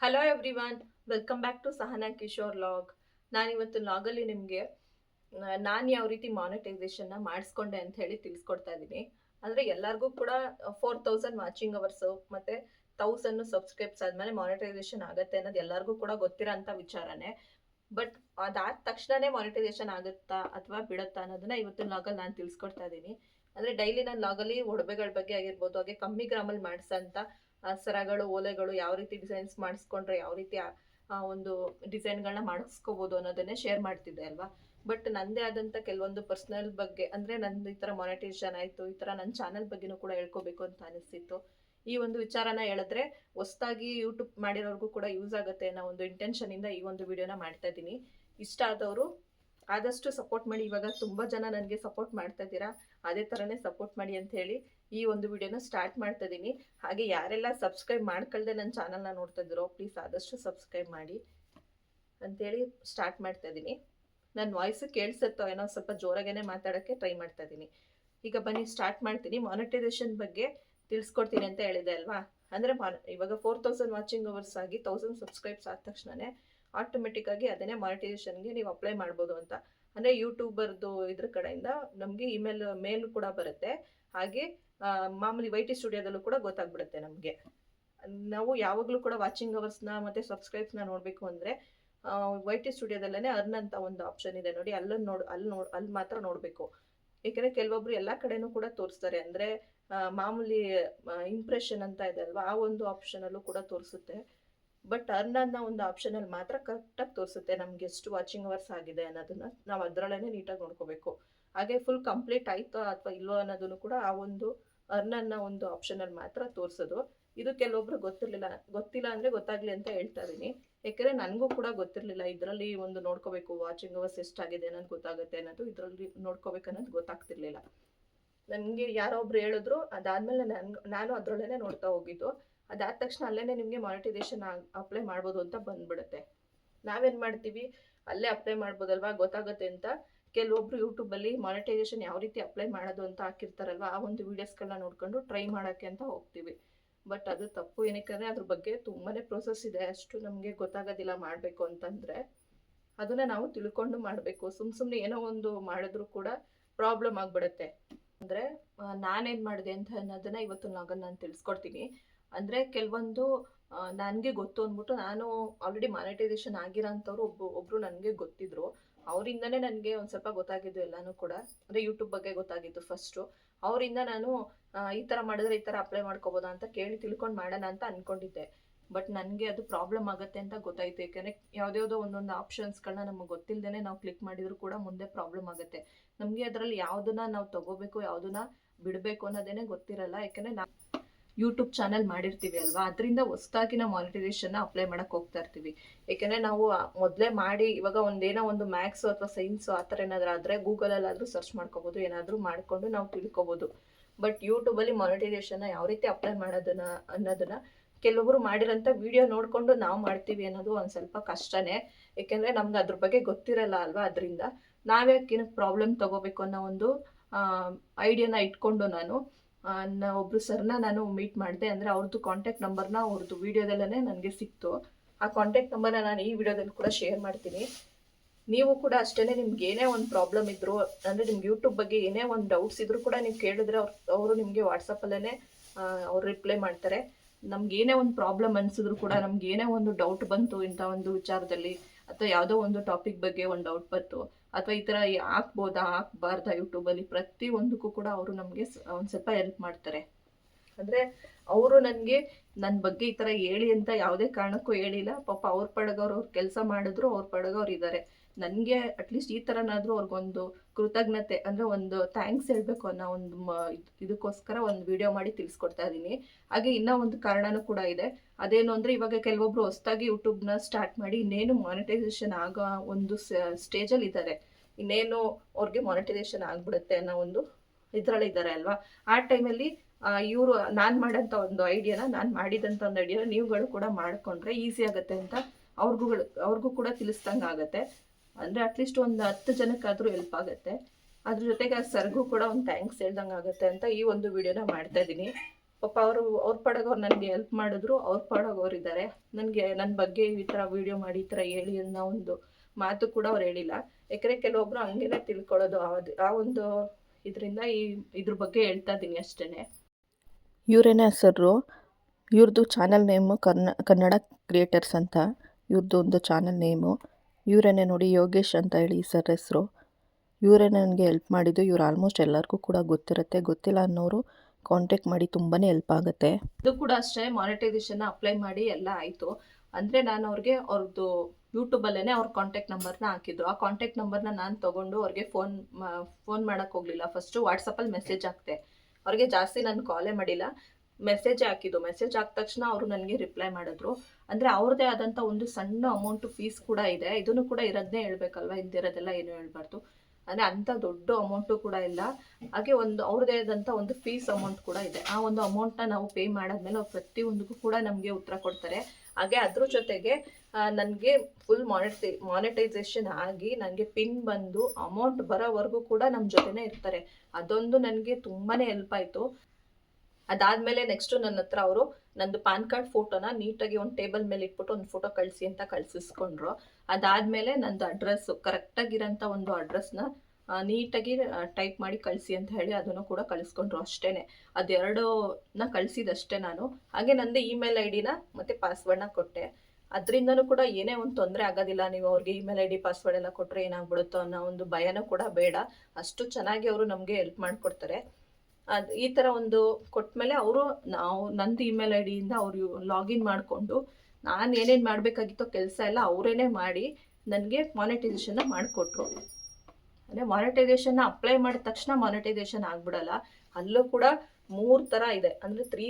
Hello everyone welcome back to Sahana Kishore log ನಾನಿವತ್ತು ಲಾಗಲ್ಲಿ ನಿಮಗೆ ನಾನು ಯಾವ ರೀತಿ ಮಾನಿಟೈಸೇಷನ್ನ ಮಾಡಿಸ್ಕೊಂಡೆ ಅಂತ ಹೇಳಿ ತಿಳಿಸ್ಕೊಡ್ತಾ ಇದ್ದೀನಿ. ಅಂದರೆ ಎಲ್ಲರಿಗೂ ಕೂಡ ಫೋರ್ ತೌಸಂಡ್ ವಾಚಿಂಗ್ ಅವರ್ಸು ಮತ್ತು ತೌಸಂಡ್ ಸಬ್ಸ್ಕ್ರೈಬ್ಸ್ ಆದಮೇಲೆ ಮಾನಿಟೈಸೇಷನ್ ಆಗುತ್ತೆ ಅನ್ನೋದು ಎಲ್ಲರಿಗೂ ಕೂಡ ಗೊತ್ತಿರೋಂಥ ವಿಚಾರನೇ. ಬಟ್ ಅದಾದ ತಕ್ಷಣನೇ ಮಾನಿಟೈಸೇಷನ್ ಆಗುತ್ತಾ ಅಥವಾ ಬಿಡುತ್ತಾ ಅನ್ನೋದನ್ನ ಇವತ್ತಿನ ಲಾಗಲ್ಲಿ ನಾನು ತಿಳಿಸ್ಕೊಡ್ತಾ ಇದ್ದೀನಿ. ಅಂದರೆ ಡೈಲಿ ನಾನು ಲಾಗಲ್ಲಿ ಒಡವೆಗಳ ಬಗ್ಗೆ ಆಗಿರ್ಬೋದು, ಹಾಗೆ ಕಮ್ಮಿ ಗ್ರಾಮಲ್ಲಿ ಮಾಡಿಸೋ ಸರಗಳು ಓಲೆಗಳು ಯಾವ ರೀತಿ ಡಿಸೈನ್ಸ್ ಮಾಡಿಸ್ಕೊಂಡ್ರೆ ಯಾವ ರೀತಿ ಒಂದು ಡಿಸೈನ್ಗಳನ್ನ ಮಾಡಿಸ್ಕೋಬೋದು ಅನ್ನೋದನ್ನೇ ಶೇರ್ ಮಾಡ್ತಿದ್ದೆ ಅಲ್ವಾ? ಬಟ್ ನಂದೇ ಆದಂಥ ಕೆಲವೊಂದು ಪರ್ಸ್ನಲ್ ಬಗ್ಗೆ, ಅಂದರೆ ನಂದು ಈ ಥರ ಮಾನಿಟೈಸೇಷನ್ ಆಯಿತು, ಈ ಥರ ನನ್ನ ಚಾನಲ್ ಬಗ್ಗೆನೂ ಕೂಡ ಹೇಳ್ಕೋಬೇಕು ಅಂತ ಅನಿಸ್ತಿತ್ತು. ಈ ಒಂದು ವಿಚಾರನ ಹೇಳಿದ್ರೆ ಹೊಸದಾಗಿ ಯೂಟ್ಯೂಬ್ ಮಾಡಿರೋರ್ಗೂ ಕೂಡ ಯೂಸ್ ಆಗುತ್ತೆ ಅನ್ನೋ ಒಂದು ಇಂಟೆನ್ಷನಿಂದ ಈ ಒಂದು ವಿಡಿಯೋನ ಮಾಡ್ತಾ ಇದ್ದೀನಿ. ಇಷ್ಟ ಆದವರು ಆದಷ್ಟು ಸಪೋರ್ಟ್ ಮಾಡಿ. ಇವಾಗ ತುಂಬ ಜನ ನನಗೆ ಸಪೋರ್ಟ್ ಮಾಡ್ತಾ ಇದ್ದೀರಾ, ಅದೇ ಥರನೇ ಸಪೋರ್ಟ್ ಮಾಡಿ ಅಂತ ಹೇಳಿ. ಈ ಒಂದು ವಿಡಿಯೋನ ಸ್ಟಾರ್ಟ್ ಮಾಡ್ತಾ ಇದ್ದೀನಿ ಹಾಗೆ ಯಾರೆಲ್ಲ ಸಬ್ಸ್ಕ್ರೈಬ್ ಮಾಡ್ಕೊಳ್ದೆ ನನ್ನ ಚಾನಲ್ನ ನೋಡ್ತಾ ಇದ್ದೀರೋ ಪ್ಲೀಸ್ ಆದಷ್ಟು ಸಬ್ಸ್ಕ್ರೈಬ್ ಮಾಡಿ ಅಂತೇಳಿ ಸ್ಟಾರ್ಟ್ ಮಾಡ್ತಾ ಇದ್ದೀನಿ ನನ್ನ ವಾಯ್ಸ್ ಕೇಳಿಸುತ್ತೋ ಏನೋ ಸ್ವಲ್ಪ ಜೋರಾಗೇನೆ ಮಾತಾಡೋಕ್ಕೆ ಟ್ರೈ ಮಾಡ್ತಾ ಇದ್ದೀನಿ ಈಗ ಬನ್ನಿ ಸ್ಟಾರ್ಟ್ ಮಾಡ್ತೀನಿ. ಮಾನಿಟೈಸೇಷನ್ ಬಗ್ಗೆ ತಿಳಿಸ್ಕೊಡ್ತೀನಿ ಅಂತ ಹೇಳಿದೆ ಅಲ್ವಾ? ಅಂದರೆ ಇವಾಗ ಫೋರ್ ತೌಸಂಡ್ ವಾಚಿಂಗ್ ಅವರ್ಸ್ ಆಗಿ ತೌಸಂಡ್ ಸಬ್ಸ್ಕ್ರೈಬ್ಸ್ ಆದ ತಕ್ಷಣನೇ ಆಟೋಮೆಟಿಕ್ ಆಗಿ ಅದನ್ನೇ ಮಾನಿಟೈಸೇಷನ್ಗೆ ನೀವು ಅಪ್ಲೈ ಮಾಡ್ಬೋದು ಅಂತ. ಅಂದರೆ ಯೂಟ್ಯೂಬರ್ದು ಇದ್ರ ಕಡೆಯಿಂದ ನಮಗೆ ಇಮೇಲ್ ಮೇಲ್ ಕೂಡ ಬರುತ್ತೆ. ಹಾಗೆ ಮಾಮೂಲಿ ವೈ ಟಿ ಸ್ಟುಡಿಯೋದಲ್ಲೂ ಕೂಡ ಗೊತ್ತಾಗ್ಬಿಡುತ್ತೆ ನಮಗೆ. ನಾವು ಯಾವಾಗಲೂ ಕೂಡ ವಾಚಿಂಗ್ ಅವರ್ಸ್ನ ಮತ್ತು ಸಬ್ಸ್ಕ್ರೈಬ್ಸ್ನ ನೋಡಬೇಕು ಅಂದರೆ ವೈ ಟಿ ಸ್ಟುಡಿಯೋದಲ್ಲೇ ಅರ್ನ್ ಅಂತ ಒಂದು ಆಪ್ಷನ್ ಇದೆ ನೋಡಿ. ಅಲ್ಲನ್ನು ನೋಡಿ ಅಲ್ಲಿ ನೋಡಿ ಅಲ್ಲಿ ಮಾತ್ರ ನೋಡಬೇಕು. ಏಕೆಂದರೆ ಕೆಲವೊಬ್ರು ಎಲ್ಲ ಕಡೆನೂ ಕೂಡ ತೋರಿಸ್ತಾರೆ. ಅಂದರೆ ಮಾಮೂಲಿ ಇಂಪ್ರೆಷನ್ ಅಂತ ಇದೆ ಅಲ್ವಾ? ಆ ಒಂದು ಆಪ್ಷನಲ್ಲೂ ಕೂಡ ತೋರಿಸುತ್ತೆ. ಬಟ್ ಅರ್ನ್ ಅನ್ನೋ ಒಂದು ಆಪ್ಷನಲ್ಲಿ ಮಾತ್ರ ಕರೆಕ್ಟಾಗಿ ತೋರಿಸುತ್ತೆ ನಮ್ಗೆ ಎಷ್ಟು ವಾಚಿಂಗ್ ಅವರ್ಸ್ ಆಗಿದೆ ಅನ್ನೋದನ್ನ. ನಾವು ಅದರಲ್ಲೇ ನೀಟಾಗಿ ನೋಡ್ಕೋಬೇಕು. ಹಾಗೆ ಫುಲ್ ಕಂಪ್ಲೀಟ್ ಆಯ್ತಾ ಅಥವಾ ಇಲ್ವೋ ಅನ್ನೋದನ್ನು ಕೂಡ ಆ ಒಂದು ಅರ್ನ್ ಅನ್ನೋ ಒಂದು ಆಪ್ಷನಲ್ಲಿ ಮಾತ್ರ ತೋರಿಸೋದು. ಇದು ಕೆಲವೊಬ್ರು ಗೊತ್ತಿರಲಿಲ್ಲ, ಗೊತ್ತಿಲ್ಲ ಅಂದರೆ ಗೊತ್ತಾಗ್ಲಿ ಅಂತ ಹೇಳ್ತಾ ಇದೀನಿ ಯಾಕೆಂದರೆ ನನಗೂ ಕೂಡ ಗೊತ್ತಿರಲಿಲ್ಲ, ಇದರಲ್ಲಿ ಒಂದು ನೋಡ್ಕೋಬೇಕು ವಾಚಿಂಗ್ ಅವರ್ಸ್ ಎಷ್ಟಾಗಿದೆ ಅನ್ನೋದು ಗೊತ್ತಾಗುತ್ತೆ ಅನ್ನೋದು, ಇದರಲ್ಲಿ ನೋಡ್ಕೋಬೇಕು ಅನ್ನೋದು ಗೊತ್ತಾಗ್ತಿರ್ಲಿಲ್ಲ. ನನಗೆ ಯಾರೋ ಒಬ್ರು ಹೇಳಿದ್ರು, ಅದಾದಮೇಲೆ ನನ್, ನಾನು ಅದರೊಳೇನೆ ನೋಡ್ತಾ ಹೋಗಿದ್ದು. ಅದಾದ ತಕ್ಷಣ ಅಲ್ಲೇ ನಿಮಗೆ ಮಾನಿಟೈಸೇಷನ್ ಅಪ್ಲೈ ಮಾಡ್ಬೋದು ಅಂತ ಬಂದ್ಬಿಡುತ್ತೆ. ನಾವೇನು ಮಾಡ್ತೀವಿ? ಅಲ್ಲೇ ಅಪ್ಲೈ ಮಾಡ್ಬೋದಲ್ವಾ? ಗೊತ್ತಾಗುತ್ತೆ ಅಂತ. ಕೆಲವೊಬ್ರು ಯೂಟ್ಯೂಬಲ್ಲಿ ಮಾನಿಟೈಸೇಷನ್ ಯಾವ ರೀತಿ ಅಪ್ಲೈ ಮಾಡೋದು ಅಂತ ಹಾಕಿರ್ತಾರಲ್ವ, ಆ ಒಂದು ವೀಡಿಯೋಸ್ಗಳನ್ನ ನೋಡ್ಕೊಂಡು ಟ್ರೈ ಮಾಡೋಕ್ಕೆ ಅಂತ ಹೋಗ್ತೀವಿ. ಬಟ್ ಅದು ತಪ್ಪು. ಏನಕ್ಕೆ ಅದ್ರ ಬಗ್ಗೆ ತುಂಬಾ ಪ್ರೋಸೆಸ್ ಇದೆ. ಅಷ್ಟು ನಮಗೆ ಗೊತ್ತಾಗೋದಿಲ್ಲ ಮಾಡಬೇಕು ಅಂತಂದರೆ. ಅದನ್ನು ನಾವು ತಿಳ್ಕೊಂಡು ಮಾಡಬೇಕು. ಸುಮ್ಮ ಸುಮ್ಮನೆ ಏನೋ ಒಂದು ಮಾಡಿದ್ರೂ ಕೂಡ ಪ್ರಾಬ್ಲಮ್ ಆಗಿಬಿಡುತ್ತೆ. ಅಂದರೆ ನಾನೇನು ಮಾಡಿದೆ ಅಂತ ಅನ್ನೋದನ್ನು ಇವತ್ತು ನಾಗಲ್ಲಿ ನಾನು ತಿಳಿಸ್ಕೊಡ್ತೀನಿ. ಅಂದರೆ ಕೆಲವೊಂದು ನನಗೆ ಗೊತ್ತು ಅಂದ್ಬಿಟ್ಟು ನಾನು ಆಲ್ರೆಡಿ ಮಾನಿಟೈಸೇಷನ್ ಆಗಿರೋ ಅಂಥವ್ರು ಒಬ್ಬ ಒಬ್ಬರು ನನಗೆ ಗೊತ್ತಿದ್ರು. ಅವರಿಂದನೇ ನನಗೆ ಒಂದು ಸ್ವಲ್ಪ ಗೊತ್ತಾಗಿದ್ದು ಎಲ್ಲಾನು ಕೂಡ. ಅಂದರೆ ಯೂಟ್ಯೂಬ್ ಬಗ್ಗೆ ಗೊತ್ತಾಗಿದ್ದು ಫಸ್ಟು ಅವರಿಂದ ನಾನು ಈ ಥರ ಮಾಡಿದ್ರೆ ಈ ಥರ ಅಪ್ಲೈ ಮಾಡ್ಕೋಬೋದಾ ಅಂತ ಕೇಳಿ ತಿಳ್ಕೊಂಡು ಮಾಡೋಣ ಅಂತ ಅಂದ್ಕೊಂಡಿದ್ದೆ ಬಟ್ ನನಗೆ ಅದು ಪ್ರಾಬ್ಲಮ್ ಆಗುತ್ತೆ ಅಂತ ಗೊತ್ತಾಯ್ತು. ಯಾಕಂದರೆ ಯಾವುದ್ಯಾವುದೋ ಒಂದೊಂದು ಆಪ್ಷನ್ಸ್ಗಳನ್ನ ನಮಗೆ ಗೊತ್ತಿಲ್ಲದೇ ನಾವು ಕ್ಲಿಕ್ ಮಾಡಿದ್ರು ಕೂಡ ಮುಂದೆ ಪ್ರಾಬ್ಲಮ್ ಆಗುತ್ತೆ. ನಮಗೆ ಅದರಲ್ಲಿ ಯಾವುದನ್ನ ನಾವು ತಗೋಬೇಕು, ಯಾವುದನ್ನ ಬಿಡಬೇಕು ಅನ್ನೋದೇನೆ ಗೊತ್ತಿರಲ್ಲ. ಯಾಕಂದರೆ ನಾವು ಯೂಟ್ಯೂಬ್ ಚಾನಲ್ ಮಾಡಿರ್ತೀವಿ ಅಲ್ವಾ? ಅದರಿಂದ ಹೊಸದಾಗಿ ನಾವು ಮಾನಿಟೈಸೇಷನ್ನ ಅಪ್ಲೈ ಮಾಡಕ್ಕೆ ಹೋಗ್ತಾ ಇರ್ತೀವಿ. ಯಾಕೆಂದ್ರೆ ನಾವು ಮೊದಲೇ ಮಾಡಿ, ಇವಾಗ ಒಂದೇನೋ ಒಂದು ಮ್ಯಾಥ್ಸು ಅಥವಾ ಸೈನ್ಸು ಆ ಥರ ಏನಾದರೂ ಆದರೆ ಗೂಗಲಲ್ಲಾದರೂ ಸರ್ಚ್ ಮಾಡ್ಕೋಬೋದು, ಏನಾದರೂ ಮಾಡಿಕೊಂಡು ನಾವು ತಿಳ್ಕೊಬೋದು. ಬಟ್ ಯೂಟ್ಯೂಬಲ್ಲಿ ಮಾನಿಟೈಸೇಷನ್ನ ಯಾವ ರೀತಿ ಅಪ್ಲೈ ಮಾಡೋದನ್ನ, ಅನ್ನೋದನ್ನ ಕೆಲವೊಬ್ರು ಮಾಡಿರೋಂಥ ವಿಡಿಯೋ ನೋಡಿಕೊಂಡು ನಾವು ಮಾಡ್ತೀವಿ ಅನ್ನೋದು ಒಂದು ಸ್ವಲ್ಪ ಕಷ್ಟನೇ. ಏಕೆಂದರೆ ನಮ್ಗೆ ಅದ್ರ ಬಗ್ಗೆ ಗೊತ್ತಿರಲ್ಲ ಅಲ್ವಾ? ಅದರಿಂದ ನಾವ್ಯಾಕೆ ಪ್ರಾಬ್ಲಮ್ ತಗೋಬೇಕು ಅನ್ನೋ ಒಂದು ಐಡಿಯಾನ ಇಟ್ಕೊಂಡು ನಾನು. ಒಬ್ರು ಸರ್ನ ನಾನು ಮೀಟ್ ಮಾಡಿದೆ ಅಂದರೆ ಅವ್ರದ್ದು ಕಾಂಟ್ಯಾಕ್ಟ್ ನಂಬರ್ನ ಅವ್ರದ್ದು ವಿಡಿಯೋದಲ್ಲೇ ನನಗೆ ಸಿಕ್ತು. ಆ ಕಾಂಟ್ಯಾಕ್ಟ್ ನಂಬರ್ನ ನಾನು ಈ ವಿಡಿಯೋದಲ್ಲಿ ಕೂಡ ಶೇರ್ ಮಾಡ್ತೀನಿ. ನೀವು ಕೂಡ ಅಷ್ಟೇ ನಿಮ್ಗೆ ಏನೇ ಒಂದು ಪ್ರಾಬ್ಲಮ್ ಇದ್ರು, ಅಂದರೆ ನಿಮ್ಗೆ ಯೂಟ್ಯೂಬ್ ಬಗ್ಗೆ ಏನೇ ಒಂದು ಡೌಟ್ಸ್ ಇದ್ರು ಕೂಡ ನೀವು ಕೇಳಿದ್ರೆ ಅವ್ರು, ಅವರು ನಿಮಗೆ ವಾಟ್ಸಪ್ಪಲ್ಲೇ ಅವ್ರು ರಿಪ್ಲೈ ಮಾಡ್ತಾರೆ. ನಮ್ಗೆ ಏನೇ ಒಂದು ಪ್ರಾಬ್ಲಮ್ ಅನಿಸಿದ್ರು ಕೂಡ ನಮ್ಗೆ ಏನೇ ಒಂದು ಡೌಟ್ ಬಂತು ಇಂಥ ಒಂದು ವಿಚಾರದಲ್ಲಿ, ಅಥವಾ ಯಾವುದೋ ಒಂದು ಟಾಪಿಕ್ ಬಗ್ಗೆ ಒಂದು ಡೌಟ್ ಬಂತು ಅಥವಾ ಈ ಥರ ಹಾಕ್ಬೋದಾ, ಹಾಕ್ಬಾರ್ದಾ ಯೂಟ್ಯೂಬಲ್ಲಿ ಪ್ರತಿಯೊಂದಕ್ಕೂ ಕೂಡ ಅವರು ನಮಗೆ ಒಂದು ಸ್ವಲ್ಪ ಹೆಲ್ಪ್ ಮಾಡ್ತಾರೆ. ಅಂದರೆ ಅವರು ನನಗೆ ನನ್ನ ಬಗ್ಗೆ ಈ ಥರ ಹೇಳಿ ಅಂತ ಯಾವುದೇ ಕಾರಣಕ್ಕೂ ಹೇಳಿಲ್ಲ. ಪಾಪ ಅವ್ರ ಪಡಗವ್ರು ಅವ್ರು ಕೆಲಸ ಮಾಡಿದ್ರು ಅವ್ರ ಪಡಗವ್ರು ಇದ್ದಾರೆ ನನಗೆ ಅಟ್ಲೀಸ್ಟ್ ಈ ಥರನಾದರೂ ಅವ್ರಿಗೊಂದು ಕೃತಜ್ಞತೆ ಅಂದರೆ ಒಂದು ಥ್ಯಾಂಕ್ಸ್ ಹೇಳಬೇಕು ಅನ್ನೋ ಒಂದು ಇದಕ್ಕೋಸ್ಕರ ಒಂದು ವಿಡಿಯೋ ಮಾಡಿ ತಿಳಿಸ್ಕೊಡ್ತಾ ಇದ್ದೀನಿ ಹಾಗೆ ಇನ್ನೂ ಒಂದು ಕಾರಣನೂ ಕೂಡ ಇದೆ. ಅದೇನು ಅಂದರೆ ಇವಾಗ ಕೆಲವೊಬ್ರು ಹೊಸ್ದಾಗಿ ಯೂಟ್ಯೂಬ್ನ ಸ್ಟಾರ್ಟ್ ಮಾಡಿ ಇನ್ನೇನು ಮಾನಿಟೈಸೇಷನ್ ಆಗೋ ಒಂದು ಸ್ಟೇಜಲ್ಲಿ ಇದ್ದಾರೆ ಇನ್ನೇನು ಅವ್ರಿಗೆ ಮಾನಿಟೈಸೇಷನ್ ಆಗಿಬಿಡುತ್ತೆ ಅನ್ನೋ ಒಂದು ಇದರಲ್ಲಿ ಇದ್ದಾರೆ ಅಲ್ವಾ? ಆ ಟೈಮಲ್ಲಿ ಇವರು, ನಾನು ಮಾಡೋಂಥ ಒಂದು ಐಡಿಯಾನ ನಾನು ಮಾಡಿದಂಥ ಒಂದು ಐಡಿಯಾನ ನೀವುಗಳು ಕೂಡ ಮಾಡಿಕೊಂಡ್ರೆ ಈಸಿ ಆಗುತ್ತೆ ಅಂತ ಅವ್ರಿಗೂ ಅವ್ರಿಗೂ ಕೂಡ ತಿಳಿಸ್ದಂಗೆ ಆಗುತ್ತೆ ಅಂದರೆ ಅಟ್ಲೀಸ್ಟ್ ಒಂದು ಹತ್ತು ಜನಕ್ಕಾದರೂ ಹೆಲ್ಪ್ ಆಗುತ್ತೆ. ಅದ್ರ ಜೊತೆಗೆ ಆ ಸರ್ಗೂ ಕೂಡ ಒಂದು ಥ್ಯಾಂಕ್ಸ್ ಹೇಳ್ದಂಗೆ ಆಗುತ್ತೆ ಅಂತ ಈ ಒಂದು ವಿಡಿಯೋನ ಮಾಡ್ತಾ ಇದ್ದೀನಿ. ಪಾಪ ಅವರು, ಅವ್ರ ಪಾಡಾಗ ಅವ್ರು ನನಗೆ ಹೆಲ್ಪ್ ಮಾಡಿದ್ರು, ಅವ್ರ ಪಾಡಾಗ ಅವ್ರು ಇದ್ದಾರೆ ನನಗೆ ನನ್ನ ಬಗ್ಗೆ ಈ ಥರ ವಿಡಿಯೋ ಮಾಡಿ, ಈ ಥರ ಹೇಳಿ ಅನ್ನೋ ಒಂದು ಮಾತು ಕೂಡ ಅವ್ರು ಹೇಳಿಲ್ಲ. ಯಾಕಂದರೆ ಕೆಲವೊಬ್ರು ಹಂಗೇನೆ ತಿಳ್ಕೊಳ್ಳೋದು ಅದು ಆ ಒಂದು ಇದರಿಂದ ಈ, ಇದ್ರ ಬಗ್ಗೆ ಹೇಳ್ತಾ ಇದ್ದೀನಿ ಅಷ್ಟೇ ಇವರೇನೇ ಹೆಸರು ಇವ್ರದ್ದು ಚಾನಲ್ ನೇಮು ಕರ್ನ, ಕನ್ನಡ ಕ್ರಿಯೇಟರ್ಸ್ ಅಂತ. ಇವ್ರದ್ದು ಒಂದು ಚಾನಲ್ ನೇಮು ಇವರೇನೆ ನೋಡಿ ಯೋಗೇಶ್ ಅಂತ ಹೇಳಿ ಈ ಸರ್ ಹೆಸರು. ಇವರೇ ನನಗೆ ಹೆಲ್ಪ್ ಮಾಡಿದ್ದು. ಇವ್ರು ಆಲ್ಮೋಸ್ಟ್ ಎಲ್ಲರಿಗೂ ಕೂಡ ಗೊತ್ತಿರುತ್ತೆ. ಗೊತ್ತಿಲ್ಲ ಅನ್ನೋರು ಕಾಂಟ್ಯಾಕ್ಟ್ ಮಾಡಿ ತುಂಬಾ ಹೆಲ್ಪ್ ಆಗುತ್ತೆ. ಇದು ಕೂಡ ಅಷ್ಟೇ ಮಾನಿಟೈಸೇಷನ್ ಅಪ್ಲೈ ಮಾಡಿ ಎಲ್ಲ ಆಯಿತು. ಅಂದರೆ ನಾನು ಅವ್ರಿಗೆ ಅವ್ರದ್ದು ಯೂಟ್ಯೂಬಲ್ಲೇ ಅವ್ರ ಕಾಂಟ್ಯಾಕ್ಟ್ ನಂಬರ್ನ ಹಾಕಿದ್ರು ಆ ಕಾಂಟ್ಯಾಕ್ಟ್ ನಂಬರ್ನ ನಾನು ತೊಗೊಂಡು ಅವ್ರಿಗೆ ಫೋನ್ ಫೋನ್ ಮಾಡೋಕ್ಕೆ ಹೋಗಲಿಲ್ಲ. ಫಸ್ಟು ವಾಟ್ಸಪ್ಪಲ್ಲಿ ಮೆಸೇಜ್ ಹಾಕ್ತೆ ಅವ್ರಿಗೆ ಜಾಸ್ತಿ ನಾನು ಕಾಲೇ ಮಾಡಿಲ್ಲ. ಮೆಸೇಜ್ ಹಾಕಿದ್ದು. ಮೆಸೇಜ್ ಹಾಕಿದ ತಕ್ಷಣ ಅವರು ನನಗೆ ರಿಪ್ಲೈ ಮಾಡಿದ್ರು. ಅಂದರೆ ಅವ್ರದ್ದೇ ಆದಂಥ ಒಂದು ಸಣ್ಣ ಅಮೌಂಟ್ ಫೀಸ್ ಕೂಡ ಇದೆ. ಇದನ್ನು ಕೂಡ ಇರೋದನ್ನೇ ಹೇಳ್ಬೇಕಲ್ವ? ಇಂದಿರೋದೆಲ್ಲ ಏನು ಹೇಳ್ಬಾರ್ದು. ಅಂದರೆ ಅಂಥ ದೊಡ್ಡ ಅಮೌಂಟು ಕೂಡ ಇಲ್ಲ. ಹಾಗೆ ಒಂದು ಅವ್ರದ್ದೇ ಆದಂಥ ಒಂದು ಫೀಸ್ ಅಮೌಂಟ್ ಕೂಡ ಇದೆ. ಆ ಒಂದು ಅಮೌಂಟ್ನ ನಾವು ಪೇ ಮಾಡಾದ್ಮೇಲೆ ಅವ್ರು ಪ್ರತಿಯೊಂದಕ್ಕೂ ಕೂಡ ನಮಗೆ ಉತ್ತರ ಕೊಡ್ತಾರೆ. ಹಾಗೆ ಅದ್ರ ಜೊತೆಗೆ ನನಗೆ ಫುಲ್ ಮಾನಿಟೈ ಮಾನಿಟೈಸೇಷನ್ ಆಗಿ ನನಗೆ ಪಿನ್ ಬಂದು ಅಮೌಂಟ್ ಬರೋವರೆಗೂ ಕೂಡ ನಮ್ಮ ಜೊತೆನೇ ಇರ್ತಾರೆ. ಅದೊಂದು ನನಗೆ ತುಂಬಾ ಹೆಲ್ಪ್ ಆಯಿತು. ಅದಾದಮೇಲೆ ನೆಕ್ಸ್ಟ್ ನನ್ನ ಹತ್ರ ಅವರು ನಂದು ಪಾನ್ ಕಾರ್ಡ್ ಫೋಟೋನ ನೀಟಾಗಿ ಒಂದು ಟೇಬಲ್ ಮೇಲೆ ಇಟ್ಬಿಟ್ಟು ಒಂದು ಫೋಟೋ ಕಳಿಸಿ ಅಂತ ಕಳಿಸಿಸ್ಕೊಂಡ್ರು. ಅದಾದ್ಮೇಲೆ ನಂದು ಅಡ್ರೆಸ್ಸು ಕರೆಕ್ಟಾಗಿರೋಂಥ ಒಂದು ಅಡ್ರೆಸ್ನ ನೀಟಾಗಿ ಟೈಪ್ ಮಾಡಿ ಕಳಿಸಿ ಅಂತ ಹೇಳಿ ಅದನ್ನು ಕೂಡ ಕಳಿಸ್ಕೊಂಡ್ರು ಅಷ್ಟೇ ಅದೆರಡನ್ನ ಕಳಿಸಿದಷ್ಟೇ ನಾನು. ಹಾಗೆ ನಂದು ಇಮೇಲ್ ಐ ಡಿನ ಮತ್ತು ಪಾಸ್ವರ್ಡ್ನ ಕೊಟ್ಟೆ. ಅದರಿಂದನೂ ಕೂಡ ಏನೇ ಒಂದು ತೊಂದರೆ ಆಗೋದಿಲ್ಲ. ನೀವು ಅವ್ರಿಗೆ ಇಮೇಲ್ ಐ ಡಿ ಪಾಸ್ವರ್ಡ್ ಎಲ್ಲ ಕೊಟ್ಟರೆ ಏನಾಗ್ಬಿಡುತ್ತೋ ಅನ್ನೋ ಒಂದು ಭಯನೂ ಕೂಡ ಬೇಡ. ಅಷ್ಟು ಚೆನ್ನಾಗಿ ಅವರು ನಮಗೆ ಹೆಲ್ಪ್ ಮಾಡಿಕೊಡ್ತಾರೆ. ಅದು ಈ ಥರ ಒಂದು ಕೊಟ್ಮೇಲೆ ಅವರು ನಾವು ನಂದು ಇಮೇಲ್ ಐ ಡಿಯಿಂದ ಅವರು ಲಾಗಿನ್ ಮಾಡಿಕೊಂಡು ನಾನು ಏನೇನು ಮಾಡಬೇಕಾಗಿತ್ತೋ ಕೆಲಸ ಎಲ್ಲ ಅವರೇನೆ ಮಾಡಿ ನನಗೆ ಮಾನಿಟೈಸೇಷನ್ನ ಮಾಡಿಕೊಟ್ರು. ಅಂದರೆ ಮಾನಿಟೈಸೇಷನ್ನ ಅಪ್ಲೈ ಮಾಡಿದ ತಕ್ಷಣ ಮಾನಿಟೈಸೇಷನ್ ಆಗ್ಬಿಡಲ್ಲ. ಅಲ್ಲೂ ಕೂಡ ಮೂರು ಥರ ಇದೆ. ಅಂದರೆ ತ್ರೀ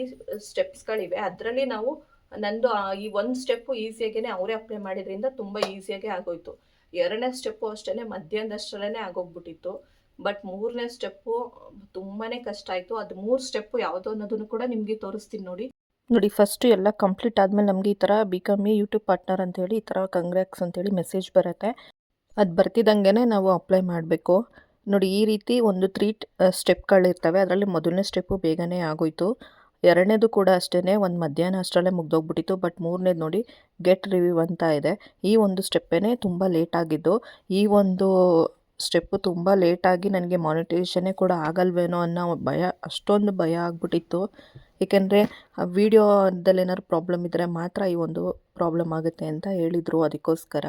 ಸ್ಟೆಪ್ಸ್ಗಳಿವೆ ಅದರಲ್ಲಿ ನಾವು ನಂದು ಈ ಒಂದು ಸ್ಟೆಪ್ಪು ಈಸಿಯಾಗೇ ಅವರೇ ಅಪ್ಲೈ ಮಾಡಿದ್ರಿಂದ ತುಂಬ ಈಸಿಯಾಗೇ ಆಗೋಯ್ತು. ಎರಡನೇ ಸ್ಟೆಪ್ಪು ಅಷ್ಟೇ ಮಧ್ಯಾಹ್ನದಷ್ಟರಲ್ಲೇ ಆಗೋಗ್ಬಿಟ್ಟಿತ್ತು. ಬಟ್ ಮೂರನೇ ಸ್ಟೆಪ್ಪು ತುಂಬಾ ಕಷ್ಟ ಆಯಿತು. ಅದು ಮೂರು ಸ್ಟೆಪ್ಪು ಯಾವುದು ಅನ್ನೋದನ್ನು ಕೂಡ ನಿಮಗೆ ತೋರಿಸ್ತೀನಿ ನೋಡಿ. ನೋಡಿ ಫಸ್ಟು ಎಲ್ಲ ಕಂಪ್ಲೀಟ್ ಆದಮೇಲೆ ನಮಗೆ ಈ ಥರ ಬಿಕಮ್ ಎ ಯೂಟ್ಯೂಬ್ ಪಾರ್ಟ್ನರ್ ಅಂತೇಳಿ, ಈ ಥರ ಕಂಗ್ರ್ಯಾಕ್ಸ್ ಅಂತೇಳಿ ಮೆಸೇಜ್ ಬರುತ್ತೆ. ಅದು ಬರ್ತಿದ್ದಂಗೆ ನಾವು ಅಪ್ಲೈ ಮಾಡಬೇಕು. ನೋಡಿ, ಈ ರೀತಿ ಒಂದು ತ್ರೀ ಸ್ಟೆಪ್ಗಳಿರ್ತವೆ ಅದರಲ್ಲಿ ಮೊದಲನೇ ಸ್ಟೆಪ್ಪು ಬೇಗನೆ ಆಗೋಯ್ತು. ಎರಡನೇದು ಕೂಡ ಅಷ್ಟೇ ಒಂದು ಮಧ್ಯಾಹ್ನ ಅಷ್ಟರಲ್ಲೇ ಮುಗ್ದೋಗ್ಬಿಟ್ಟಿತ್ತು. ಬಟ್ ಮೂರನೇದು ನೋಡಿ ಗೆಟ್ ರಿವ್ಯೂ ಅಂತ ಇದೆ. ಈ ಒಂದು ಸ್ಟೆಪ್ಪೇ ತುಂಬ ಲೇಟ್ ಆಗಿದ್ದು, ಈ ಒಂದು ಸ್ಟೆಪ್ಪು ತುಂಬ ಲೇಟಾಗಿ ನನಗೆ ಮಾನಿಟೈಸೇಷನ್ನೇ ಕೂಡ ಆಗಲ್ವೇನೋ ಅನ್ನೋ ಭಯ, ಅಷ್ಟೊಂದು ಭಯ ಆಗ್ಬಿಟ್ಟಿತ್ತು. ಏಕೆಂದರೆ ವೀಡಿಯೋದಲ್ಲಿ ಏನಾದ್ರು ಪ್ರಾಬ್ಲಮ್ ಇದ್ದರೆ ಮಾತ್ರ ಈ ಒಂದು ಪ್ರಾಬ್ಲಮ್ ಆಗುತ್ತೆ ಅಂತ ಹೇಳಿದರು ಅದಕ್ಕೋಸ್ಕರ.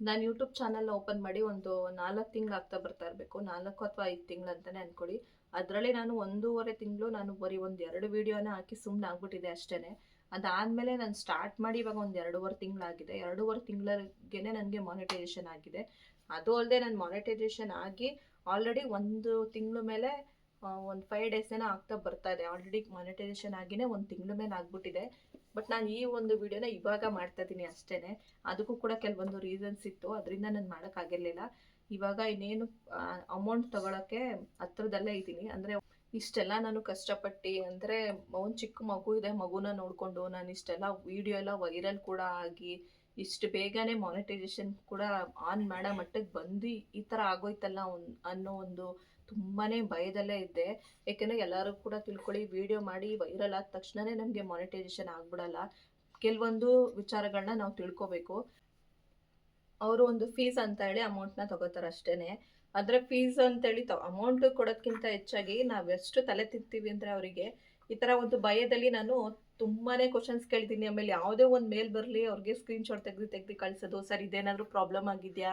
ನಾನು ಯೂಟ್ಯೂಬ್ ಚಾನಲ್ನ ಓಪನ್ ಮಾಡಿ ಒಂದು ನಾಲ್ಕು ತಿಂಗಳು ಆಗ್ತಾ ಬರ್ತಾ ಇರಬೇಕು. ನಾಲ್ಕು ಅಥವಾ ಐದು ತಿಂಗಳು ಅಂತಲೇ ಅಂದ್ಕೊಳ್ಳಿ ಅದರಲ್ಲಿ ನಾನು ಒಂದೂವರೆ ತಿಂಗಳು ನಾನು ಬರೀ ಒಂದು ಎರಡು ವೀಡಿಯೋನ ಹಾಕಿ ಸುಮ್ಮನೆ ಆಗ್ಬಿಟ್ಟಿದೆ ಅಷ್ಟೇ ಅದಾದಮೇಲೆ ನಾನು ಸ್ಟಾರ್ಟ್ ಮಾಡಿ ಇವಾಗ ಒಂದು ಎರಡೂವರೆ ತಿಂಗಳಾಗಿದೆ ಎರಡೂವರೆ ತಿಂಗಳಿಗೆ ನನಗೆ ಮಾನಿಟೈಸೇಷನ್ ಆಗಿದೆ. ಅದು ಅಲ್ಲದೆ ನಾನು ಮಾನಿಟೈಸೇಷನ್ ಆಗಿ ಆಲ್ರೆಡಿ ಒಂದು ತಿಂಗಳ ಮೇಲೆ ಒಂದು ಫೈವ್ ಡೇಸ್ ಏನೋ ಆಗ್ತಾ ಬರ್ತಾ ಇದೆ. ಆಲ್ರೆಡಿ ಮಾನಿಟೈಸೇಷನ್ ಆಗಿನೇ ಒಂದು ತಿಂಗಳ ಮೇಲೆ ಆಗ್ಬಿಟ್ಟಿದೆ. ಬಟ್ ನಾನು ಈ ಒಂದು ವಿಡಿಯೋನ ಇವಾಗ ಮಾಡ್ತಾ ಇದ್ದೀನಿ ಅಷ್ಟೇ ಅದಕ್ಕೂ ಕೂಡ ಕೆಲವೊಂದು ರೀಸನ್ಸ್ ಇತ್ತು. ಅದರಿಂದ ನಾನು ಮಾಡೋಕ್ಕಾಗಿರಲಿಲ್ಲ ಇವಾಗ ಇನ್ನೇನು ಅಮೌಂಟ್ ತೊಗೊಳಕ್ಕೆ ಹತ್ರದಲ್ಲೇ ಇದ್ದೀನಿ ಅಂದರೆ ಇಷ್ಟೆಲ್ಲ ನಾನು ಕಷ್ಟಪಟ್ಟು, ಅಂದರೆ ಒಂದು ಚಿಕ್ಕ ಮಗು ಇದೆ, ಮಗುನ ನೋಡಿಕೊಂಡು ನಾನು ಇಷ್ಟೆಲ್ಲ ವಿಡಿಯೋ ಎಲ್ಲ ವೈರಲ್ ಕೂಡ ಆಗಿ ಇಷ್ಟು ಬೇಗನೆ ಮಾನಿಟೈಸೇಷನ್ ಕೂಡ ಆನ್ ಮಾಡೋ ಮಟ್ಟಕ್ಕೆ ಬಂದು ಈ ಥರ ಆಗೋಯ್ತಲ್ಲ ಅನ್ನೋ ಒಂದು ತುಂಬಾ ಭಯದಲ್ಲೇ ಇದ್ದೆ ಏಕೆಂದರೆ ಎಲ್ಲರೂ ಕೂಡ ತಿಳ್ಕೊಳ್ಳಿ ವಿಡಿಯೋ ಮಾಡಿ ವೈರಲ್ ಆದ ತಕ್ಷಣವೇ ನಮಗೆ ಮಾನಿಟೈಸೇಷನ್ ಆಗ್ಬಿಡಲ್ಲ. ಕೆಲವೊಂದು ವಿಚಾರಗಳನ್ನ ನಾವು ತಿಳ್ಕೊಬೇಕು. ಅವರು ಒಂದು ಫೀಸ್ ಅಂತ ಹೇಳಿ ಅಮೌಂಟ್ನ ತಗೋತಾರೆ ಅಷ್ಟೇ ಅದರ ಫೀಸ್ ಅಂತೇಳಿ ತ ಅಮೌಂಟ್ ಕೊಡೋದಕ್ಕಿಂತ ಹೆಚ್ಚಾಗಿ ನಾವು ಎಷ್ಟು ತಲೆ ತಿಂತೀವಿ ಅಂದರೆ ಅವರಿಗೆ ಈ ಥರ ಒಂದು ಭಯದಲ್ಲಿ ನಾನು ತುಂಬಾ ಕ್ವಶನ್ಸ್ ಕೇಳ್ತೀನಿ. ಆಮೇಲೆ ಯಾವುದೇ ಒಂದು ಮೇಲ್ ಬರಲಿ, ಅವ್ರಿಗೆ ಸ್ಕ್ರೀನ್ಶಾಟ್ ತೆಗೆದು ತೆಗೆದು ಕಳಿಸೋದು, ಸರ್, ಇದೇನಾದರೂ ಪ್ರಾಬ್ಲಮ್ ಆಗಿದೆಯಾ?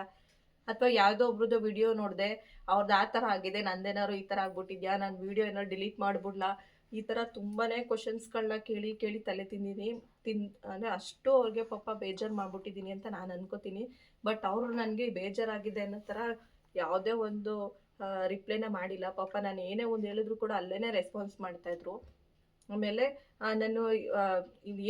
ಅಥವಾ ಯಾವುದೋ ಒಬ್ರದ್ದು ವಿಡಿಯೋ ನೋಡಿದೆ ಅವ್ರದ್ದು ಆ ಥರ ಆಗಿದೆ, ನಂದೇನಾದ್ರು ಈ ಥರ ಆಗ್ಬಿಟ್ಟಿದ್ಯಾ? ನಾನು ವಿಡಿಯೋ ಏನಾದ್ರು ಡಿಲೀಟ್ ಮಾಡ್ಬಿಡ್ಲಾ? ಈ ಥರ ತುಂಬಾ ಕ್ವಶನ್ಸ್ಗಳನ್ನ ಕೇಳಿ ಕೇಳಿ ತಲೆ ತಿಂದಿನಿ ತಿನ್ ಅಂದರೆ ಅಷ್ಟು ಅವ್ರಿಗೆ ಪಾಪ ಬೇಜಾರು ಮಾಡಿಬಿಟ್ಟಿದ್ದೀನಿ ಅಂತ ನಾನು ಅನ್ಕೋತೀನಿ. ಬಟ್ ಅವರು ನನಗೆ ಬೇಜಾರಾಗಿದೆ ಅನ್ನೋ ಥರ ಯಾವುದೇ ಒಂದು ರಿಪ್ಲೈನ ಮಾಡಿಲ್ಲ. ಪಾಪ ನಾನು ಏನೇ ಒಂದು ಹೇಳಿದ್ರು ಕೂಡ ಅಲ್ಲೇ ರೆಸ್ಪಾನ್ಸ್ ಮಾಡ್ತಾಯಿದ್ರು ಆಮೇಲೆ ನಾನು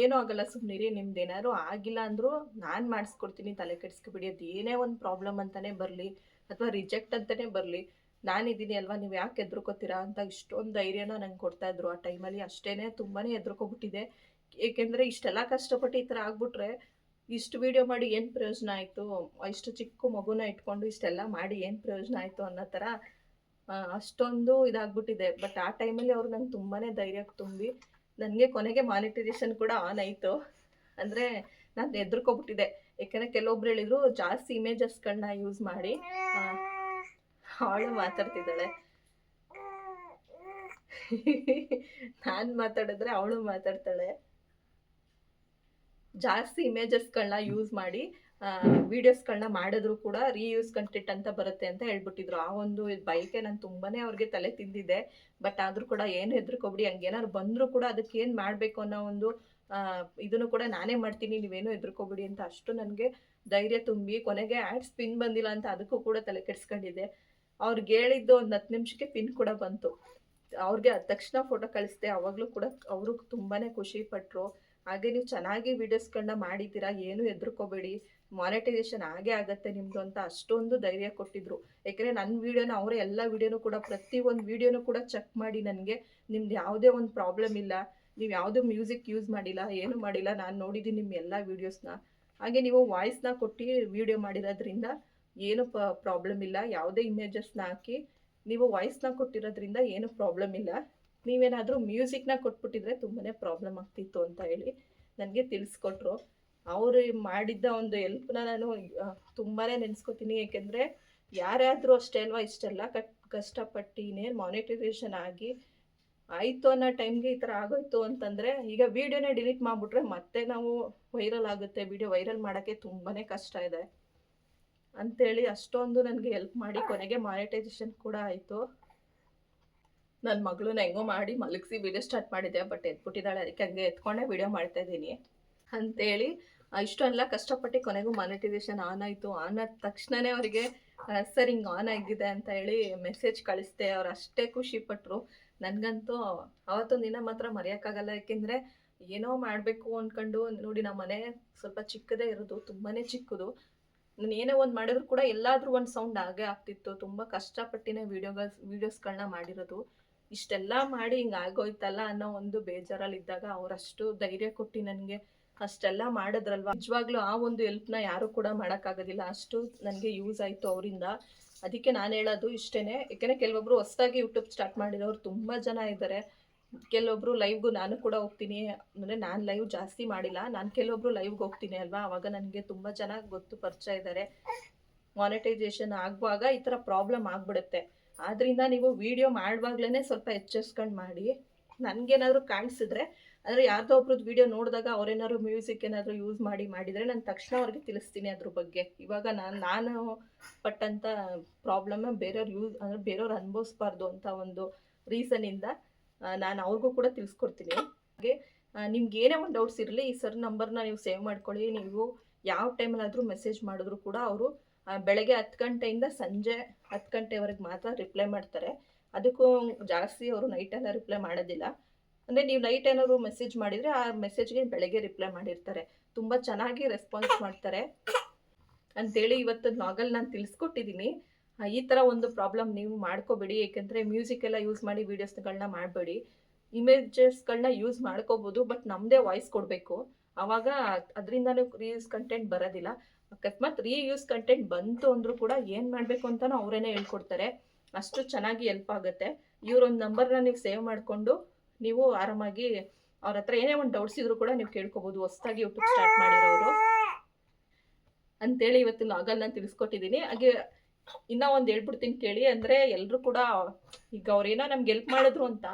ಏನೂ ಆಗಲ್ಲ ಸುಮ್ಮನಿರಿ ನಿಮ್ದು ಏನಾದ್ರು ಆಗಿಲ್ಲ ಅಂದರೂ ನಾನು ಮಾಡಿಸ್ಕೊಡ್ತೀನಿ, ತಲೆ ಕೆಡಿಸ್ಕೊಬಿಡಿ, ಅದು ಏನೇ ಒಂದು ಪ್ರಾಬ್ಲಮ್ ಅಂತಲೇ ಬರಲಿ, ಅಥವಾ ರಿಜೆಕ್ಟ್ ಅಂತಲೇ ಬರಲಿ, ನಾನಿದ್ದೀನಿ ಅಲ್ವಾ, ನೀವು ಯಾಕೆ ಎದ್ರುಕೋತೀರಾ ಅಂತ ಇಷ್ಟೊಂದು ಧೈರ್ಯನ ನಂಗೆ ಕೊಡ್ತಾಯಿದ್ರು ಆ ಟೈಮಲ್ಲಿ. ಅಷ್ಟೇ ತುಂಬಾ ಎದ್ರುಕೋಬಿಟ್ಟಿದೆ ಏಕೆಂದರೆ ಇಷ್ಟೆಲ್ಲ ಕಷ್ಟಪಟ್ಟು ಈ ಥರ ಆಗಿಬಿಟ್ರೆ, ಇಷ್ಟು ವೀಡಿಯೋ ಮಾಡಿ ಏನು ಪ್ರಯೋಜನ ಆಯಿತು? ಇಷ್ಟು ಚಿಕ್ಕ ಮಗುನ ಇಟ್ಕೊಂಡು ಇಷ್ಟೆಲ್ಲ ಮಾಡಿ ಏನು ಪ್ರಯೋಜನ ಆಯಿತು ಅನ್ನೋ ಥರ ಅಷ್ಟೊಂದು ಇದಾಗ್ಬಿಟ್ಟಿದೆ. ಬಟ್ ಆ ಟೈಮಲ್ಲಿ ಅವ್ರು ನಂಗೆ ತುಂಬಾನೇ ಧೈರ್ಯ ತುಂಬಿ ನನಗೆ ಕೊನೆಗೆ ಮಾನಿಟೈಸೇಷನ್ ಕೂಡ ಆನ್ ಆಯಿತು. ಅಂದರೆ ನಾನು ಎದುರ್ಕೊಬಿಟ್ಟಿದೆ ಯಾಕಂದರೆ ಕೆಲವೊಬ್ರು ಹೇಳಿದ್ರು ಜಾಸ್ತಿ ಇಮೇಜಸ್ಗಳನ್ನ ಯೂಸ್ ಮಾಡಿ ಅವಳು ಮಾತಾಡ್ತಿದ್ದಾಳೆ. ನಾನು ಮಾತಾಡಿದ್ರೆ ಅವಳು ಮಾತಾಡ್ತಾಳೆ. ಜಾಸ್ತಿ ಇಮೇಜಸ್ಗಳನ್ನ ಯೂಸ್ ಮಾಡಿ ವಿಡಿಯೋಸ್ಗಳನ್ನ ಮಾಡಿದ್ರು ಕೂಡ ರೀಯೂಸ್ ಕಂಟೆಂಟ್ ಅಂತ ಬರುತ್ತೆ ಅಂತ ಹೇಳ್ಬಿಟ್ಟಿದ್ರು. ಆ ಒಂದು ಬೈಕೆ ನಾನು ತುಂಬಾನೇ ಅವ್ರಿಗೆ ತಲೆ ತಿಂದಿದ್ದೆ ಬಟ್ ಆದ್ರೂ ಕೂಡ ಏನು ಹೆದರ್ಕೊಬಿಡಿ, ಹಂಗೇನಾದ್ರು ಬಂದರೂ ಕೂಡ ಅದಕ್ಕೆ ಏನು ಮಾಡಬೇಕು ಅನ್ನೋ ಒಂದು ಇದನ್ನು ಕೂಡ ನಾನೇ ಮಾಡ್ತೀನಿ, ನೀವೇನು ಹೆದರ್ಕೊಬಿಡಿ ಅಂತ ಅಷ್ಟು ನನಗೆ ಧೈರ್ಯ ತುಂಬಿ ಕೊನೆಗೆ ಆ್ಯಡ್ಸ್ ಪಿನ್ ಬಂದಿಲ್ಲ ಅಂತ ಅದಕ್ಕೂ ಕೂಡ ತಲೆ ಕೆಡಿಸ್ಕೊಂಡಿದ್ದೆ ಅವ್ರಿಗೆ ಹೇಳಿದ್ದು ಒಂದು ಹತ್ತು ನಿಮಿಷಕ್ಕೆ ಪಿನ್ ಕೂಡ ಬಂತು. ಅವ್ರಿಗೆ ತಕ್ಷಣ ಫೋಟೋ ಕಳಿಸ್ದೆ, ಅವಾಗಲೂ ಕೂಡ ಅವರು ತುಂಬಾ ಖುಷಿ ಪಟ್ಟರು ಹಾಗೆ ನೀವು ಚೆನ್ನಾಗಿ ವೀಡಿಯೋಸ್ಗಳನ್ನ ಮಾಡಿದ್ದೀರಾ, ಏನು ಹೆದರ್ಕೋಬೇಡಿ. ಮಾನಿಟೈಸೇಷನ್ ಆಗೇ ಆಗತ್ತೆ ನಿಮ್ದು ಅಂತ ಅಷ್ಟೊಂದು ಧೈರ್ಯ ಕೊಟ್ಟಿದ್ರು. ಯಾಕೆಂದರೆ ನನ್ನ ವೀಡಿಯೋನ ಅವರೇ ಎಲ್ಲ ವೀಡಿಯೋನು ಕೂಡ ಪ್ರತಿ ಒಂದು ವೀಡಿಯೋನು ಕೂಡ ಚೆಕ್ ಮಾಡಿ ನನಗೆ ನಿಮ್ದು ಯಾವುದೇ ಒಂದು ಪ್ರಾಬ್ಲಮ್ ಇಲ್ಲ, ನೀವು ಯಾವುದೂ ಮ್ಯೂಸಿಕ್ ಯೂಸ್ ಮಾಡಿಲ್ಲ, ಏನು ಮಾಡಿಲ್ಲ, ನಾನು ನೋಡಿದ್ದೀನಿ ನಿಮ್ಮ ಎಲ್ಲ ವೀಡಿಯೋಸ್ನ ಹಾಗೆ ನೀವು ವಾಯ್ಸ್ನ ಕೊಟ್ಟು ವಿಡಿಯೋ ಮಾಡಿರೋದ್ರಿಂದ ಏನು ಪ್ರಾಬ್ಲಮ್ ಇಲ್ಲ. ಯಾವುದೇ ಇಮೇಜಸ್ನ ಹಾಕಿ ನೀವು ವಾಯ್ಸ್ನ ಕೊಟ್ಟಿರೋದ್ರಿಂದ ಏನು ಪ್ರಾಬ್ಲಮ್ ಇಲ್ಲ. ನೀವೇನಾದರೂ ಮ್ಯೂಸಿಕ್ನ ಕೊಟ್ಬಿಟ್ಟಿದ್ರೆ ತುಂಬಾ ಪ್ರಾಬ್ಲಮ್ ಆಗ್ತಿತ್ತು ಅಂತ ಹೇಳಿ ನನಗೆ ತಿಳಿಸ್ಕೊಟ್ರು. ಅವರು ಮಾಡಿದ್ದ ಒಂದು ಹೆಲ್ಪ್ನ ನಾನು ತುಂಬಾ ನೆನೆಸ್ಕೋತೀನಿ. ಏಕೆಂದರೆ ಯಾರ್ಯಾದ್ರೂ ಅಷ್ಟೇ ಅಲ್ವಾ, ಇಷ್ಟೆಲ್ಲ ಕಟ್, ಕಷ್ಟಪಟ್ಟು ಇನ್ನೇನು ಮಾನಿಟೈಸೇಷನ್ ಆಗಿ ಆಯಿತು ಅನ್ನೋ ಟೈಮ್ಗೆ ಈ ಥರ ಆಗೋಯ್ತು ಅಂತಂದರೆ, ಈಗ ವೀಡಿಯೋನೇ ಡಿಲೀಟ್ ಮಾಡಿಬಿಟ್ರೆ ಮತ್ತೆ ನಾವು ವೈರಲ್ ಆಗುತ್ತೆ. ವಿಡಿಯೋ ವೈರಲ್ ಮಾಡೋಕ್ಕೆ ತುಂಬಾ ಕಷ್ಟ ಇದೆ. ಅಂತೇಳಿ ಅಷ್ಟೊಂದು ನನಗೆ ಹೆಲ್ಪ್ ಮಾಡಿ ಕೊನೆಗೆ ಮಾನಿಟೈಸೇಷನ್ ಕೂಡ ಆಯಿತು. ನನ್ನ ಮಗಳನ್ನ ಹೆಂಗೋ ಮಾಡಿ ಮಲಗಿಸಿ ವಿಡಿಯೋ ಸ್ಟಾರ್ಟ್ ಮಾಡಿದ್ದೆ ಬಟ್ ಎದ್ಬಿಟ್ಟಿದ್ದಾಳೆ. ಅದಕ್ಕೆ ಹಂಗೆ ಎತ್ಕೊಂಡೆ ವಿಡಿಯೋ ಮಾಡ್ತಾ ಇದ್ದೀನಿ. ಅಂತೇಳಿ ಇಷ್ಟೆಲ್ಲ ಕಷ್ಟಪಟ್ಟು ಕೊನೆಗೂ ಮಾನಿಟೈಸೇಷನ್ ಆನ್ ಆಯಿತು. ಆನ್ ಆದ ತಕ್ಷಣವೇ ಅವರಿಗೆ ಸರ್, ಹಿಂಗೆ ಆನ್ ಆಗಿದೆ ಅಂತ ಹೇಳಿ ಮೆಸೇಜ್ ಕಳಿಸ್ದೆ. ಅವ್ರು ಅಷ್ಟೇ ಖುಷಿ ಪಟ್ಟರು ನನಗಂತೂ ಅವತ್ತೊಂದು ದಿನ ಮಾತ್ರ ಮರೆಯೋಕ್ಕಾಗಲ್ಲ. ಯಾಕೆಂದರೆ ಏನೋ ಮಾಡಬೇಕು ಅಂದ್ಕೊಂಡು ನೋಡಿ ನಮ್ಮ ಮನೆ ಸ್ವಲ್ಪ ಚಿಕ್ಕದೇ ಇರೋದು ತುಂಬಾ ಚಿಕ್ಕದು. ನಾನು ಏನೇ ಒಂದು ಮಾಡಿದ್ರು ಕೂಡ ಎಲ್ಲಾದರೂ ಒಂದು ಸೌಂಡ್ ಆಗೇ ಆಗ್ತಿತ್ತು. ತುಂಬ ಕಷ್ಟಪಟ್ಟಿನೇ ವೀಡಿಯೋಗಳು ವೀಡಿಯೋಸ್ಗಳನ್ನ ಮಾಡಿರೋದು. ಇಷ್ಟೆಲ್ಲ ಮಾಡಿ ಹಿಂಗೆ ಆಗೋಯ್ತಲ್ಲ ಅನ್ನೋ ಒಂದು ಬೇಜಾರಲ್ಲಿದ್ದಾಗ ಅವರಷ್ಟು ಧೈರ್ಯ ಕೊಟ್ಟು ನನಗೆ ಅಷ್ಟೆಲ್ಲ ಮಾಡಿದ್ರಲ್ವಾ? ನಿಜವಾಗ್ಲೂ ಆ ಒಂದು ಹೆಲ್ಪ್ನ ಯಾರು ಕೂಡ ಮಾಡೋಕ್ಕಾಗೋದಿಲ್ಲ. ಅಷ್ಟು ನನಗೆ ಯೂಸ್ ಆಯಿತು ಅವರಿಂದ. ಅದಕ್ಕೆ ನಾನು ಹೇಳೋದು ಇಷ್ಟೇ ಯಾಕೆಂದರೆ ಕೆಲವೊಬ್ರು ಹೊಸದಾಗಿ ಯೂಟ್ಯೂಬ್ ಸ್ಟಾರ್ಟ್ ಮಾಡಿರೋರು ತುಂಬ ಜನ ಇದ್ದಾರೆ ಕೆಲವೊಬ್ರು ಲೈವ್ಗೂ ನಾನು ಕೂಡ ಹೋಗ್ತೀನಿ. ಅಂದರೆ ನಾನು ಲೈವ್ ಜಾಸ್ತಿ ಮಾಡಿಲ್ಲ. ನಾನು ಕೆಲವೊಬ್ರು ಲೈವ್ಗೆ ಹೋಗ್ತೀನಿ ಅಲ್ವಾ? ಅವಾಗ ನನಗೆ ತುಂಬ ಜನ ಗೊತ್ತು ಪರಿಚಯ ಇದ್ದಾರೆ ಮಾನಿಟೈಸೇಷನ್ ಆಗುವಾಗ ಈ ಥರ ಪ್ರಾಬ್ಲಮ್ ಆಗಿಬಿಡುತ್ತೆ. ಆದ್ದರಿಂದ ನೀವು ವಿಡಿಯೋ ಮಾಡುವಾಗ್ಲೇ ಸ್ವಲ್ಪ ಎಚ್ಚರಿಸ್ಕೊಂಡು ಮಾಡಿ. ನನಗೇನಾದರೂ ಕಾಣಿಸಿದ್ರೆ ಅಂದರೆ ಯಾರ್ದೋ ಒಬ್ರದ್ದು ವಿಡಿಯೋ ನೋಡಿದಾಗ ಅವ್ರೇನಾದ್ರು ಮ್ಯೂಸಿಕ್ ಏನಾದರೂ ಯೂಸ್ ಮಾಡಿ ಮಾಡಿದರೆ ನಾನು ತಕ್ಷಣ ಅವ್ರಿಗೆ ತಿಳಿಸ್ತೀನಿ ಅದ್ರ ಬಗ್ಗೆ. ಇವಾಗ ನಾನು ನಾನು ಪಟ್ಟಂಥ ಪ್ರಾಬ್ಲಮ್ ಬೇರೆಯವ್ರು ಯೂಸ್ ಅಂದರೆ ಬೇರೆಯವ್ರು ಅನುಭವಿಸ್ಬಾರ್ದು ಅಂತ ಒಂದು ರೀಸನಿಂದ ನಾನು ಅವ್ರಿಗೂ ಕೂಡ ತಿಳಿಸ್ಕೊಡ್ತೀನಿ. ಹಾಗೆ ನಿಮ್ಗೆ ಏನೇ ಒಂದು ಡೌಟ್ಸ್ ಇರಲಿ ಈ ಸರ್ ನಂಬರ್ನ ನೀವು ಸೇವ್ ಮಾಡ್ಕೊಳ್ಳಿ, ನೀವು ಯಾವ ಟೈಮಲ್ಲಾದರೂ ಮೆಸೇಜ್ ಮಾಡಿದ್ರು ಕೂಡ ಅವರು ಬೆಳಗ್ಗೆ ಹತ್ತು ಗಂಟೆಯಿಂದ ಸಂಜೆ ಹತ್ತು ಗಂಟೆವರೆಗೆ ಮಾತ್ರ ರಿಪ್ಲೈ ಮಾಡ್ತಾರೆ. ಅದಕ್ಕೂ ಜಾಸ್ತಿ ಅವರು ನೈಟೆಲ್ಲ ರಿಪ್ಲೈ ಮಾಡೋದಿಲ್ಲ. ಅಂದರೆ ನೀವು ನೈಟ್ ಏನಾದ್ರು ಮೆಸೇಜ್ ಮಾಡಿದರೆ ಆ ಮೆಸೇಜ್ಗೆ ಬೆಳಗ್ಗೆ ರಿಪ್ಲೈ ಮಾಡಿರ್ತಾರೆ. ತುಂಬ ಚೆನ್ನಾಗಿ ರೆಸ್ಪಾನ್ಸ್ ಮಾಡ್ತಾರೆ. ಅಂತೇಳಿ ಇವತ್ತು ನಾಗಲ್ ನಾನು ತಿಳಿಸ್ಕೊಟ್ಟಿದ್ದೀನಿ ಈ ಥರ ಒಂದು ಪ್ರಾಬ್ಲಮ್ ನೀವು ಮಾಡ್ಕೋಬೇಡಿ. ಏಕೆಂದರೆ ಮ್ಯೂಸಿಕ್ ಎಲ್ಲ ಯೂಸ್ ಮಾಡಿ ವೀಡಿಯೋಸ್ಗಳನ್ನ ಮಾಡಬೇಡಿ. ಇಮೇಜಸ್ಗಳನ್ನ ಯೂಸ್ ಮಾಡ್ಕೋಬೋದು ಬಟ್ ನಮ್ಮದೇ ವಾಯ್ಸ್ ಕೊಡಬೇಕು. ಆವಾಗ ಅದರಿಂದನೂ ರೀಯೂಸ್ ಕಂಟೆಂಟ್ ಬರೋದಿಲ್ಲ. ಅಕಸ್ಮಾತ್ ರೀಯೂಸ್ ಕಂಟೆಂಟ್ ಬಂತು ಅಂದರೂ ಕೂಡ ಏನು ಮಾಡಬೇಕು ಅಂತಲೂ ಅವರೇನೆ ಹೇಳ್ಕೊಡ್ತಾರೆ. ಅಷ್ಟು ಚೆನ್ನಾಗಿ ಹೆಲ್ಪ್ ಆಗುತ್ತೆ. ಇವರೊಂದು ನಂಬರ್ನ ನೀವು ಸೇವ್ ಮಾಡಿಕೊಂಡು ನೀವು ಆರಾಮಾಗಿ ಅವ್ರ ಹತ್ರ ಏನೇ ಒಂದು ಡೌಟ್ಸ್ ಇದ್ರು ಕೂಡ ನೀವು ಕೇಳ್ಕೊಬೋದು. ಹೊಸ್ದಾಗಿ ಯೂಟ್ಯೂಬ್ ಸ್ಟಾರ್ಟ್ ಮಾಡಿರೋರು. ಅಂತೇಳಿ ಇವತ್ತು ಲಾಗಲ್ ನಾನು ತಿಳಿಸ್ಕೊಟ್ಟಿದ್ದೀನಿ. ಹಾಗೆ ಇನ್ನೂ ಒಂದು ಹೇಳ್ಬಿಡ್ತೀನಿ ಕೇಳಿ ಅಂದರೆ ಎಲ್ಲರೂ ಕೂಡ ಈಗ ಅವ್ರೇನೋ ನಮ್ಗೆ ಹೆಲ್ಪ್ ಮಾಡಿದ್ರು ಅಂತ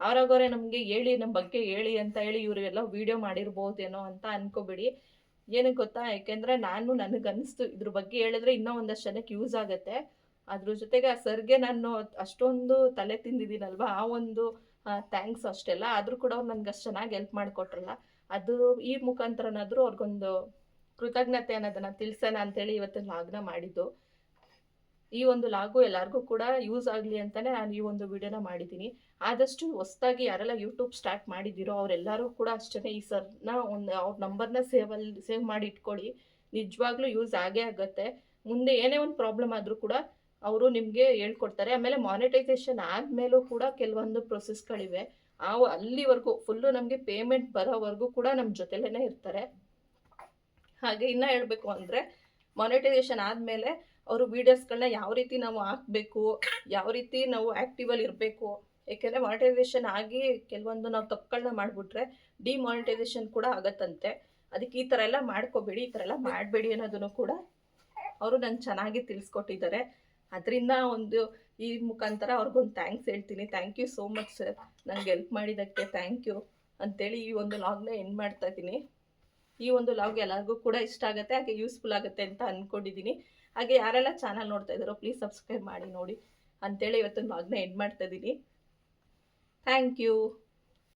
ಅವ್ರಾಗವ್ರೆ ನಮಗೆ ಹೇಳಿ ನಮ್ಮ ಬಗ್ಗೆ ಹೇಳಿ ಅಂತ ಹೇಳಿ ಇವರು ವಿಡಿಯೋ ವೀಡಿಯೋ ಮಾಡಿರ್ಬೋದೇನೋ ಅಂತ ಅನ್ಕೋಬೇಡಿ. ಏನಕ್ಕೆ ಗೊತ್ತಾ? ಯಾಕೆಂದರೆ ನಾನು ನನಗೆ ಅನಿಸ್ತು ಇದ್ರ ಬಗ್ಗೆ ಹೇಳಿದ್ರೆ ಇನ್ನೂ ಒಂದಷ್ಟು ಜನಕ್ಕೆ ಯೂಸ್ ಆಗುತ್ತೆ. ಅದ್ರ ಜೊತೆಗೆ ಆ ಸರ್ಗೆ ನಾನು ಅಷ್ಟೊಂದು ತಲೆ ತಿಂದಿದ್ದೀನಲ್ವಾ? ಆ ಒಂದು ಥ್ಯಾಂಕ್ಸ್ ಅಷ್ಟೆಲ್ಲ. ಆದರೂ ಕೂಡ ಅವ್ರು ನನಗೆ ಅಷ್ಟು ಚೆನ್ನಾಗಿ ಹೆಲ್ಪ್ ಮಾಡಿಕೊಟ್ರಲ್ಲ. ಅದು ಈ ಮುಖಾಂತರನಾದರೂ ಅವ್ರಿಗೊಂದು ಕೃತಜ್ಞತೆ ಅನ್ನೋದನ್ನು ತಿಳಿಸೋಣ ಅಂತೇಳಿ ಇವತ್ತು ಲಾಗ್ನ ಮಾಡಿದ್ದು. ಈ ಒಂದು ಲಾಗು ಎಲ್ಲರಿಗೂ ಕೂಡ ಯೂಸ್ ಆಗಲಿ ಅಂತಲೇ ನಾನು ಈ ಒಂದು ವಿಡಿಯೋನ ಮಾಡಿದ್ದೀನಿ. ಆದಷ್ಟು ಹೊಸದಾಗಿ ಯಾರೆಲ್ಲ ಯೂಟ್ಯೂಬ್ ಸ್ಟಾರ್ಟ್ ಮಾಡಿದ್ದೀರೋ ಅವರೆಲ್ಲರೂ ಕೂಡ ಅಷ್ಟೇ ಈ ಸರ್ನ ಒಂದು ಅವ್ರ ನಂಬರ್ನ ಸೇವಲ್ಲಿ ಸೇವ್ ಮಾಡಿ ಇಟ್ಕೊಳ್ಳಿ. ನಿಜವಾಗ್ಲೂ ಯೂಸ್ ಆಗೇ ಆಗುತ್ತೆ. ಮುಂದೆ ಏನೇ ಒಂದು ಪ್ರಾಬ್ಲಮ್ ಆದರೂ ಕೂಡ ಅವರು ನಿಮಗೆ ಹೇಳ್ಕೊಡ್ತಾರೆ. ಆಮೇಲೆ ಮಾನಿಟೈಸೇಷನ್ ಆದಮೇಲೂ ಕೂಡ ಕೆಲವೊಂದು ಪ್ರೊಸೆಸ್ಗಳಿವೆ ಆ ಅಲ್ಲಿವರೆಗೂ ಫುಲ್ಲು ನಮಗೆ ಪೇಮೆಂಟ್ ಬರೋವರೆಗೂ ಕೂಡ ನಮ್ಮ ಜೊತೆಲೇ ಇರ್ತಾರೆ. ಹಾಗೆ ಇನ್ನೂ ಹೇಳಬೇಕು ಅಂದರೆ ಮಾನಿಟೈಸೇಷನ್ ಆದಮೇಲೆ ಅವರು ವೀಡಿಯೋಸ್ಗಳನ್ನ ಯಾವ ರೀತಿ ನಾವು ಹಾಕಬೇಕು, ಯಾವ ರೀತಿ ನಾವು ಆ್ಯಕ್ಟಿವಲ್ಲಿ ಇರಬೇಕು, ಏಕೆಂದರೆ ಮಾನಿಟೈಸೇಷನ್ ಆಗಿ ಕೆಲವೊಂದು ನಾವು ತಪ್ಪುಗಳನ್ನ ಮಾಡಿಬಿಟ್ರೆ ಡಿಮಾನಿಟೈಸೇಷನ್ ಕೂಡ ಆಗತ್ತಂತೆ. ಅದಕ್ಕೆ ಈ ಥರ ಎಲ್ಲ ಮಾಡ್ಕೋಬೇಡಿ, ಈ ಥರ ಎಲ್ಲ ಮಾಡಬೇಡಿ ಅನ್ನೋದನ್ನು ಕೂಡ ಅವರು ನಂಗೆ ಚೆನ್ನಾಗಿ ತಿಳಿಸ್ಕೊಟ್ಟಿದ್ದಾರೆ. ಅದರಿಂದ ಒಂದು ಈ ಮುಖಾಂತರ ಅವ್ರಿಗೊಂದು ಥ್ಯಾಂಕ್ಸ್ ಹೇಳ್ತೀನಿ. Thank you so much sir ನನಗೆ ಹೆಲ್ಪ್ ಮಾಡಿದ್ದಕ್ಕೆ ಥ್ಯಾಂಕ್ ಯು ಅಂತೇಳಿ ಈ ಒಂದು ಲಾಗ್ನ ಎಂಡ್ ಮಾಡ್ತಾ ಇದ್ದೀನಿ. ಈ ಒಂದು ಲಾಗ್ ಎಲ್ಲರಿಗೂ ಕೂಡ ಇಷ್ಟ ಆಗುತ್ತೆ, ಹಾಗೆ ಯೂಸ್ಫುಲ್ ಆಗುತ್ತೆ ಅಂತ ಅಂದ್ಕೊಂಡಿದ್ದೀನಿ ಹಾಗೆ ಯಾರೆಲ್ಲ ಚಾನಲ್ ನೋಡ್ತಾ ಇದ್ದಾರೋ ಪ್ಲೀಸ್ ಸಬ್ಸ್ಕ್ರೈಬ್ ಮಾಡಿ ನೋಡಿ ಅಂತೇಳಿ ಇವತ್ತೊಂದು ಲಾಗ್ನ ಎಂಡ್ ಮಾಡ್ತಾ ಇದ್ದೀನಿ. Thank you